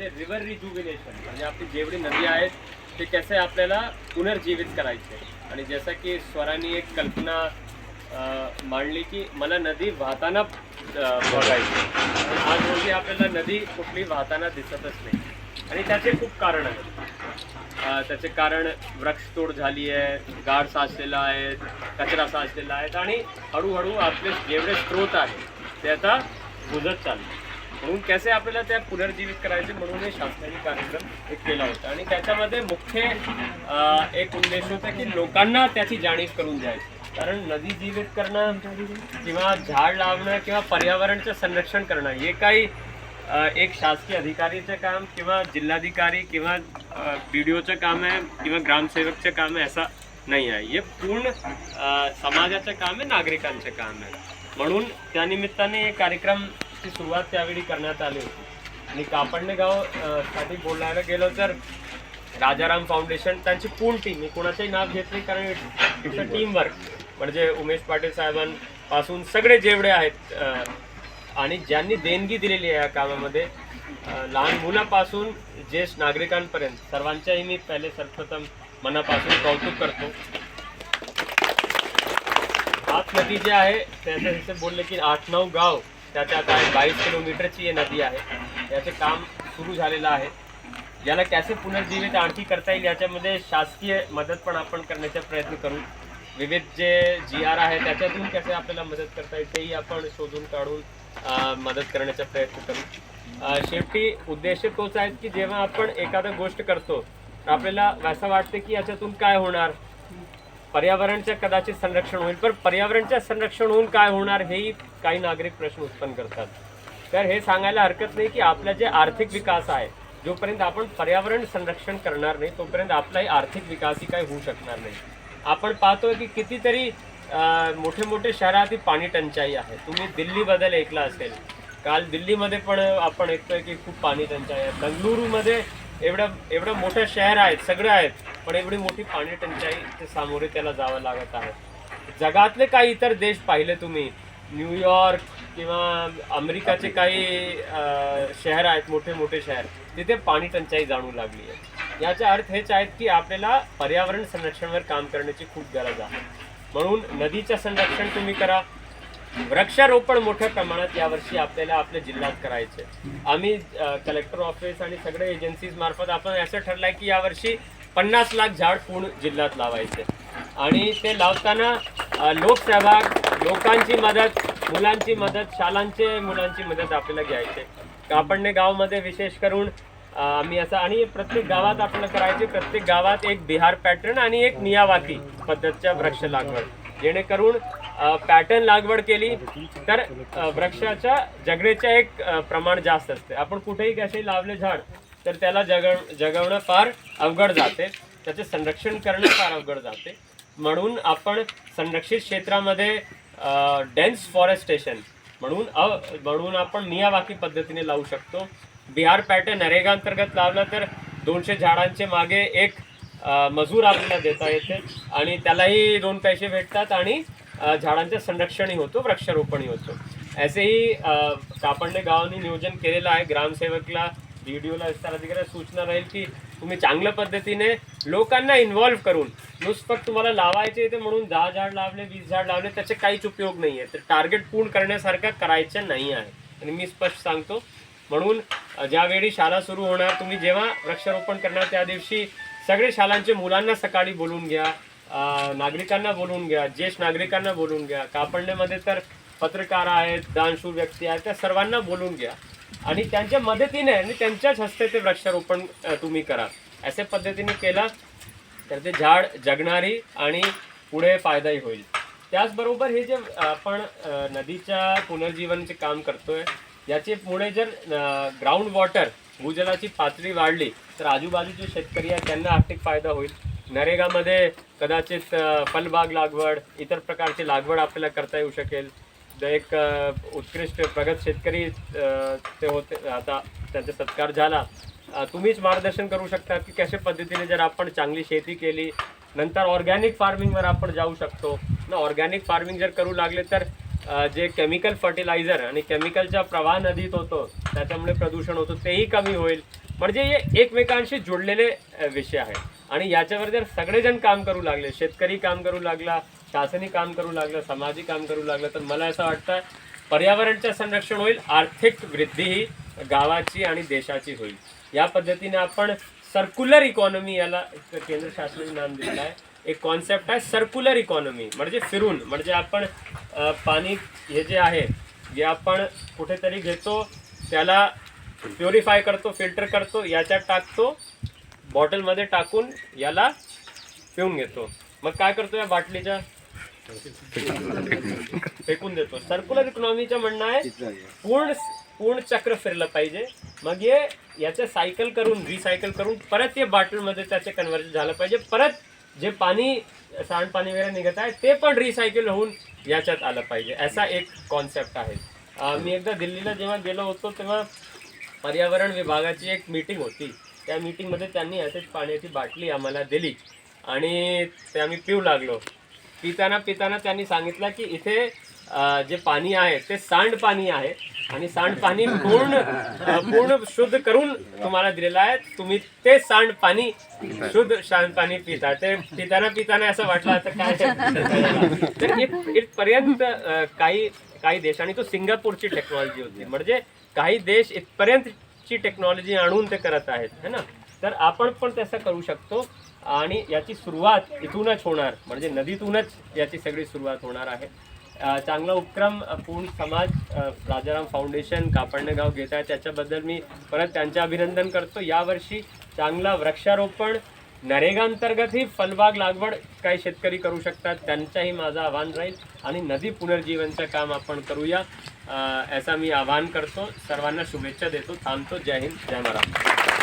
ते रिव्हर रिज्युविनेशन म्हणजे आपली जेवढी नदी आहेत ते कसे आपल्याला पुनर्जीवित करायचे? आणि जसं की स्वरांनी एक कल्पना मांडली की मला नदी वाहताना बघायची. आज रोजी आपल्याला नदी कुठली वाहताना दिसतच नाही. आणि त्याचे खूप कारण आहेत. त्याचे कारण वृक्षतोड झाली आहे गाड साचलेला आहे कचरा साचलेला आहे. आणि हळूहळू आपले जेवढे स्रोत आहेत ते आता बुजत चालले. म्हणून कसे आपल्याला त्या पुनर्जीवित करायचे म्हणून हे शासनाने कार्यक्रम एक केला होता. आणि त्याच्यामध्ये मुख्य एक उद्देश होता की लोकांना त्याची जाणीव करून द्यायची. कारण नदी जीवित करणं किंवा झाड लावणं किंवा पर्यावरणचं संरक्षण करणं हे काही एक शासकीय अधिकारीचं काम किंवा जिल्हाधिकारी किंवा बी डी ओचं काम आहे किंवा ग्रामसेवकचं काम आहे असं नाही आहे. हे पूर्ण समाजाचं काम आहे नागरिकांचं काम आहे. म्हणून त्यानिमित्ताने हे कार्यक्रम कार्यक्रमची सुरुवात त्यावेळी करण्यात आली होती. आणि कापडणे गावसाठी बोलायला गेलो तर राजाराम फाउंडेशन त्यांची पूर्ण टीम मी कोणाचंही नाव घेत नाही कारण इट्स टीम वर्क म्हणजे उमेश पाटील साहेबांपासून सगळे जेवढे आहेत आणि ज्यांनी देणगी दिलेली आहे या कामामध्ये लहान मुलापासून ज्येष्ठ नागरिकांपर्यंत सर्वांच्याही मी पहिले सर्वप्रथम मनापासून कौतुक करतो. हात नदी जे आहे त्याच्या जसे बोलले की आठ नऊ गाव त्याच्या काय बावीस किलोमीटरची ही नदी आहे. याचे काम सुरू झालेलं आहे. याला कॅसे पुनर्जीवित आणखी करता येईल याच्यामध्ये शासकीय मदत पण आपण करण्याचा प्रयत्न करू. विविध जे जी आर आहे त्याच्यातून कसे आपल्याला मदत करता येईल तेही आपण शोधून काढून मदत करण्याचा प्रयत्न करू. शेवटी उद्देश तोच आहे की जेव्हा आपण एखादं गोष्ट करतो तर आपल्याला असं वाटतं की याच्यातून काय होणार? पर्यावरणचं कदाचित संरक्षण होईल. पण पर्यावरणचं संरक्षण होऊन काय होणार हेही काही नागरिक प्रश्न उत्पन्न करतात. तर हे सांगायला हरकत नाही की आपला जे आर्थिक विकास आहे जोपर्यंत आपण पर्यावरण संरक्षण करणार नाही तोपर्यंत आपलाही आर्थिक विकासही काही होऊ शकणार नाही. आपण पाहतोय की कितीतरी मोठे मोठे शहरात पाणी टंचाई आहे. तुम्ही दिल्लीबद्दल ऐकलं असेल. काल दिल्लीमध्ये पण आपण ऐकतोय की खूप पाणी टंचाई आहे. बंगळुरूमध्ये एवढं एवढं मोठं शहर आहेत सगळं आहेत. पण एवढी मोठी पाणी टंचाई सामोरे त्याला जावं लागत आहे. जगातले काही इतर देश पाहिले तुम्ही. न्यूयॉर्क किंवा अमेरिकाचे काही शहर आहेत मोठे मोठे शहर. तिथे पाणी टंचाई जाणू लागली आहे. याचा अर्थ हेच आहेत की आपल्याला पर्यावरण संरक्षणावर काम करण्याची खूप गरज आहे. म्हणून नदीचं संरक्षण तुम्ही करा. वृक्षारोपण मोठ्या प्रमाणात यावर्षी आपल्याला आपल्या जिल्ह्यात करायचे आम्ही कलेक्टर ऑफिस आणि सगळे एजन्सीज मार्फत आपण असं ठरलंय की यावर्षी पन्नास लाख झाड पूर्ण जिल्ह्यात लावायचे. आणि ते लावताना लोकसहभाग लोकांची मदत मुलांची मदत शालांचे मुलांची मदत आपल्याला घ्यायचे. कापडणे गावमध्ये विशेष करून आम्ही असं आणि प्रत्येक गावात आपल्याला करायचे प्रत्येक गावात एक बिहार पॅटर्न आणि एक नियावाकी पद्धतच्या वृक्ष लागवड. जेणेकरून पॅटर्न लागवड केली तर वृक्षाच्या जगण्याच्या एक प्रमाण जास्त असते. आपण कुठेही कसे लावले झाड तर त्याला जगव जगवणं फार अवघड जाते. त्याचे संरक्षण करणं फार अवघड जाते. म्हणून आपण संरक्षित क्षेत्रामध्ये डेन्स फॉरेस्टेशन म्हणून अ म्हणून आपण मियावाकी पद्धतीने लावू शकतो. बिहार पॅटर्न नरेगा अंतर्गत लावलं तर दोनशे झाडांचे मागे एक मजूर आपल्याला देता येते आणि त्यालाही दोन पैसे भेटतात आणि झाडांचं संरक्षणही होतो वृक्षारोपणही होतो. असेही अ, गावांनी गावाने नियोजन केलेलं आहे. ग्रामसेवकला व्हिडिओला विस्ताराधिकारी सूचना राहील की तुम्ही चांगल्या पद्धतीने लोकांना इन्व्हॉल्व्ह करून नुसतं तुम्हाला लावायचे ते म्हणून दहा झाड लावले वीस झाड लावले त्याचे काहीच उपयोग नाही आहे. तर टार्गेट पूर्ण करण्यासारखं करायचं नाही आहे. आणि मी स्पष्ट सांगतो म्हणून ज्यावेळी शाळा सुरू होणार तुम्ही जेव्हा वृक्षारोपण करणार त्या दिवशी सगळे शाळांचे मुलांना सकाळी बोलून घ्या नागरिकांना बोलून घ्या ज्येष्ठ नागरिकांना बोलून घ्या. कापडण्यामध्ये तर पत्रकार आहेत दानशूर व्यक्ती आहेत त्या सर्वांना बोलून घ्या. आणि त्यांच्या मदतीने आणि त्यांच्याच हस्ते ते वृक्षारोपण तुम्ही करा. असे पद्धतीने केला तर ते झाड जगणारी आणि पुढे फायदाही होईल. त्याचबरोबर हे जे आपण नदीच्या पुनर्जीवनचे काम करतोय याचे पुढे जर ग्राउंड वॉटर भूजलाची पातळी वाढली तर आजूबाजूचे शेतकरी आहेत त्यांना आर्थिक फायदा होईल. नरेगामध्ये कदाचित फलबाग लागवड इतर प्रकारची लागवड आपल्याला करता येऊ शकेल. एक उत्कृष्ट प्रगत शेतकरी ते होते आता त्यांचा सत्कार झाला. तुम्हीच मार्गदर्शन करू शकता की कशा पद्धतीने जर आपण चांगली शेती केली नंतर ऑर्गॅनिक फार्मिंगवर आपण जाऊ शकतो. ना ऑर्गॅनिक फार्मिंग जर करू लागले तर जे केमिकल फर्टिलायझर आणि केमिकलचा प्रवाह नदीत होतो त्याच्यामुळे प्रदूषण होतं तेही कमी होईल. म्हणजे हे एकमेकांशी जोडलेले विषय आहे आणि याच्यावर जर सगळेजण काम करू लागले शेतकरी काम करू लागला शासनी काम करू लागलं समाजी काम करू लागलं तर मला असं वाटतं पर्यावरणाचं संरक्षण होईल आर्थिक वृद्धी ही गावाची आणि देशाची होईल. या पद्धतीने आपण सर्क्युलर इकॉनॉमी याला केंद्र शासनाने नाम दिलेलं आहे. एक कॉन्सेप्ट आहे सर्क्युलर इकॉनॉमी म्हणजे फिरून म्हणजे आपण पाणी हे जे आहे जे आपण कुठेतरी घेतो त्याला प्युरिफाय करतो फिल्टर करतो याच्यात टाकतो बॉटलमध्ये टाकून याला पिऊन घेतो. मग काय करतो या बाटलीच्या? फेकून देतो. सर्क्युलर इकॉनॉमीचं म्हणणं आहे पूर्ण पूर्ण चक्र फिरलं पाहिजे. मग हे याचं सायकल करून रिसायकल करून परत हे बाटलमध्ये त्याचे कन्व्हर्जन झालं पाहिजे. परत जे पाणी सांडपाणी वगैरे निघत आहे ते पण रिसायकल होऊन याच्यात आलं पाहिजे. असा एक कॉन्सेप्ट आहे. मी एकदा दिल्लीला जेव्हा गेलो होतो तेव्हा पर्यावरण विभागाची एक मीटिंग होती. त्या मीटिंगमध्ये त्यांनी असेच पाण्याची बाटली आम्हाला दिली आणि ते आम्ही पिऊ लागलो. पिताना पिताना त्यांनी सांगितलं की इथे जे पाणी आहे ते सांड पाणी आहे आणि सांडपाणी पूर्ण पूर्ण शुद्ध करून तुम्हाला दिलेलं आहे. तुम्ही ते सांडपाणी शुद्ध सांडपाणी पिता. ते पिताना पिताना असं वाटलं असं काय? तर इथपर्यंत काही काही देश आणि तो सिंगापूरची टेक्नॉलॉजी होती. म्हणजे काही देश इथपर्यंतची टेक्नॉलॉजी आणून ते करत आहेत है ना? तर आपण पण तसं करू शकतो आणि याची सुरुवात इथूनच होणार म्हणजे नदीतूनच याची सगळी सुरुवात होणार आहे. चांगला उपक्रम पूर्ण समाज राजाराम फाउंडेशन कापडणे गाव घेत आहे. त्याच्याबद्दल मी परत त्यांचे अभिनंदन करतो. यावर्षी चांगला वृक्षारोपण नरेगा अंतर्गतही फलबाग लागवड काही शेतकरी करू शकतात. त्यांचाही माझं आव्हान राहील. आणि नदी पुनर्जीवनचं काम आपण करूया. ऐसा मी आवाहन करतो सर्वांना शुभेच्छा देतो थांबतो जय हिंद जय महाराष्ट्र.